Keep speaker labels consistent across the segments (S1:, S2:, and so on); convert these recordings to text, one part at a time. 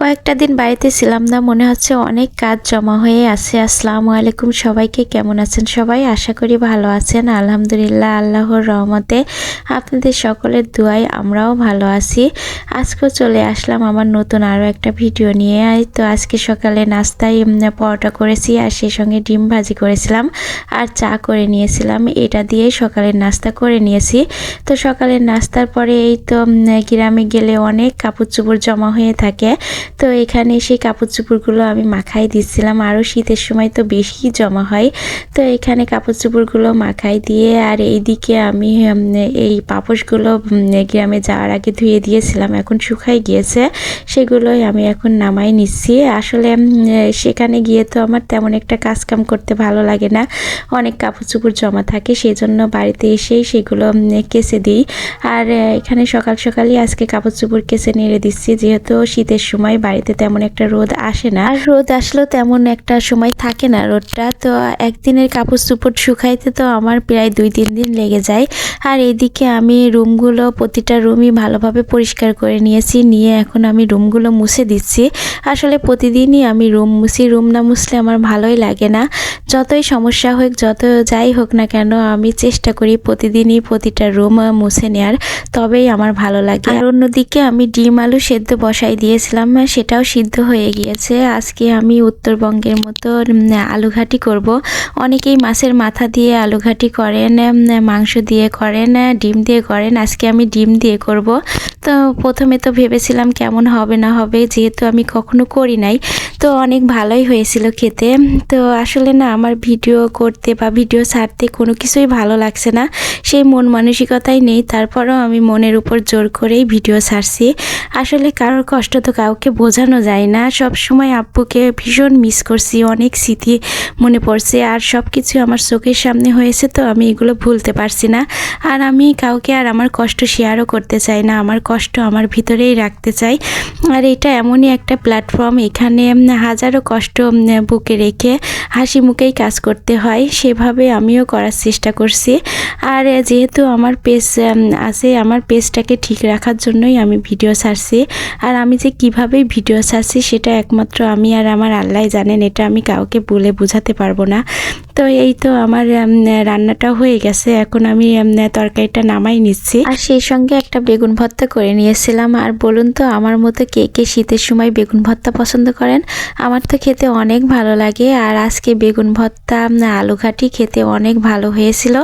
S1: কয়েকটা দিন বাড়িতে ছিলাম না, মনে হচ্ছে অনেক কাজ জমা হয়ে আছে। আসসালামু আলাইকুম সবাইকে, কেমন আছেন সবাই? আশা করি ভালো আছেন। আলহামদুলিল্লাহ, আল্লাহর রহমতে আপনাদের সকলের দুয়ায় আমরাও ভালো আছি। আজকেও চলে আসলাম আমার নতুন আরও একটা ভিডিও নিয়ে। তো আজকে সকালে নাস্তায় পরোটা করেছি আর সেই সঙ্গে ডিম ভাজি করেছিলাম আর চা করে নিয়েছিলাম। এটা দিয়ে সকালের নাস্তা করে নিয়েছি। তো সকালের নাস্তার পরে এই তো গ্রামে গেলে অনেক কাপড় চোপড় জমা হয়ে থাকে। তো এখানে সেই কাপড় চোপড়গুলো আমি মাখাই দিচ্ছিলাম। আরও শীতের সময় তো বেশি জমা হয়। তো এখানে কাপড় চোপড়গুলো মাখাই দিয়ে আর এইদিকে আমি এই পাপোশগুলো গ্রামে যাওয়ার আগে ধুয়ে দিয়েছিলাম। এখন শুকাই গিয়েছে। সেগুলোই আমি এখন নামাই নিচ্ছি। আসলে সেখানে গিয়ে তো আমার তেমন একটা কাজ কাম করতে ভালো লাগে না। অনেক কাপড় চোপড় জমা থাকে সেই জন্য বাড়িতে এসেই সেগুলো কেচে দিই। আর, এখানে সকাল সকালই আজকে কাপড় চোপড় কেচে নেড়ে দিচ্ছি। যেহেতু শীতের সময় বাড়িতে তেমন একটা রোদ আসে না। আর রোদ আসলেও তেমন একটা সময় থাকে না। রোদটা তো একদিনের কাপড় চোপড় শুকাইতে তো আমার প্রায় দুই, তিন দিন লেগে যায়। আর এইদিকে আমি রুমগুলো প্রতিটা রুমই ভালোভাবে পরিষ্কার করে নিয়েছি, নিয়ে এখন আমি রুমগুলো মুছে দিচ্ছি। আসলে প্রতিদিনই আমি রুম মুছি, রুম না মুছলে আমার ভালোই লাগে না। যতই সমস্যা হোক, যত যাই হোক না কেন, আমি চেষ্টা করি প্রতিদিনই প্রতিটা রুম মুছে নেওয়ার তবেই আমার ভালো লাগে। আর অন্যদিকে আমি ডিম আলু সেদ্ধ বসাই দিয়েছিলাম সেটাও সিদ্ধ হয়ে গিয়েছে। আজকে আমি উত্তরবঙ্গের মতো উম, আলু ঘাটি করব। অনেকেই মাছের মাথা দিয়ে আলু ঘাটি করেন মাংস দিয়ে করেন ডিম দিয়ে করেন। আজকে আমি ডিম দিয়ে করব। তো প্রথমে তো ভেবেছিলাম কেমন হবে না হবে যেহেতু আমি কখনো করি নাই। তো অনেক ভালোই হয়েছিল খেতে। তো আসলে না আমার ভিডিও করতে বা ভিডিও ছাড়তে কোনো কিছুই ভালো লাগছে না। সেই মন মানসিকতাই নেই তারপরও আমি মনের উপর জোর করেই ভিডিও ছাড়ছি। আসলে কারোর কষ্ট তো কাউকে বোঝানো যায় না। সব সময় আব্বুকে ভীষণ মিস করছি, অনেক স্মৃতি মনে পড়ছে আর সব কিছু আমার চোখের সামনে হয়েছে তো আমি এগুলো ভুলতে পারছি না। আর আমি কাউকে আর আমার কষ্ট শেয়ারও করতে চাই না, আমার কষ্ট আমার ভিতরেই রাখতে চাই। আর এটা এমনই একটা প্ল্যাটফর্ম এখানে হাজারো কষ্ট বুকে রেখে হাসি মুখেই কাজ করতে হয়, সেভাবে আমিও করার চেষ্টা করছি। আর যেহেতু আমার পেজ আছে, আমার পেজটাকে ঠিক রাখার জন্যই আমি ভিডিও ছাড়ছি। আর আমি যে কীভাবে ভিডিও ছাড়ছি, সেটা একমাত্র আমি আর আমার আল্লাহ জানেন, এটা আমি কাউকে বলে বোঝাতে পারব না। তো এই তো আমার রান্নাটা হয়ে গেছে, এখন আমি তরকারিটা নামাই নিচ্ছি। আর সেই সঙ্গে একটা বেগুন ভর্তা করে নিয়েছিলাম, আর বলুন তো আমার মতো কে কে শীতের সময় বেগুন ভর্তা পছন্দ করেন? আমার তো খেতে অনেক ভালো লাগে, আর আজকে বেগুন ভর্তা আলু ঘাটি খেতে অনেক ভালো হয়েছিল।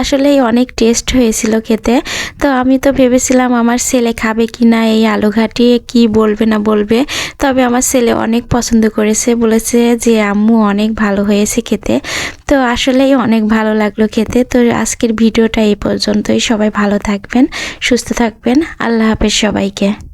S1: আসলেই অনেক টেস্ট হয়েছিল খেতে। তো আমি তো ভেবেছিলাম আমার ছেলে খাবে কি না এই আলু ঘাটি, কি বলবে না বলবে তবে আমার ছেলে অনেক পছন্দ করেছে। বলেছে যে, আম্মু অনেক ভালো হয়েছে খেতে। তো আসলেই অনেক ভালো লাগল খেতে। তো আজকের ভিডিওটা এই পর্যন্তই। সবাই ভালো থাকবেন, সুস্থ থাকবেন। আল্লাহ হাফেজ সবাইকে।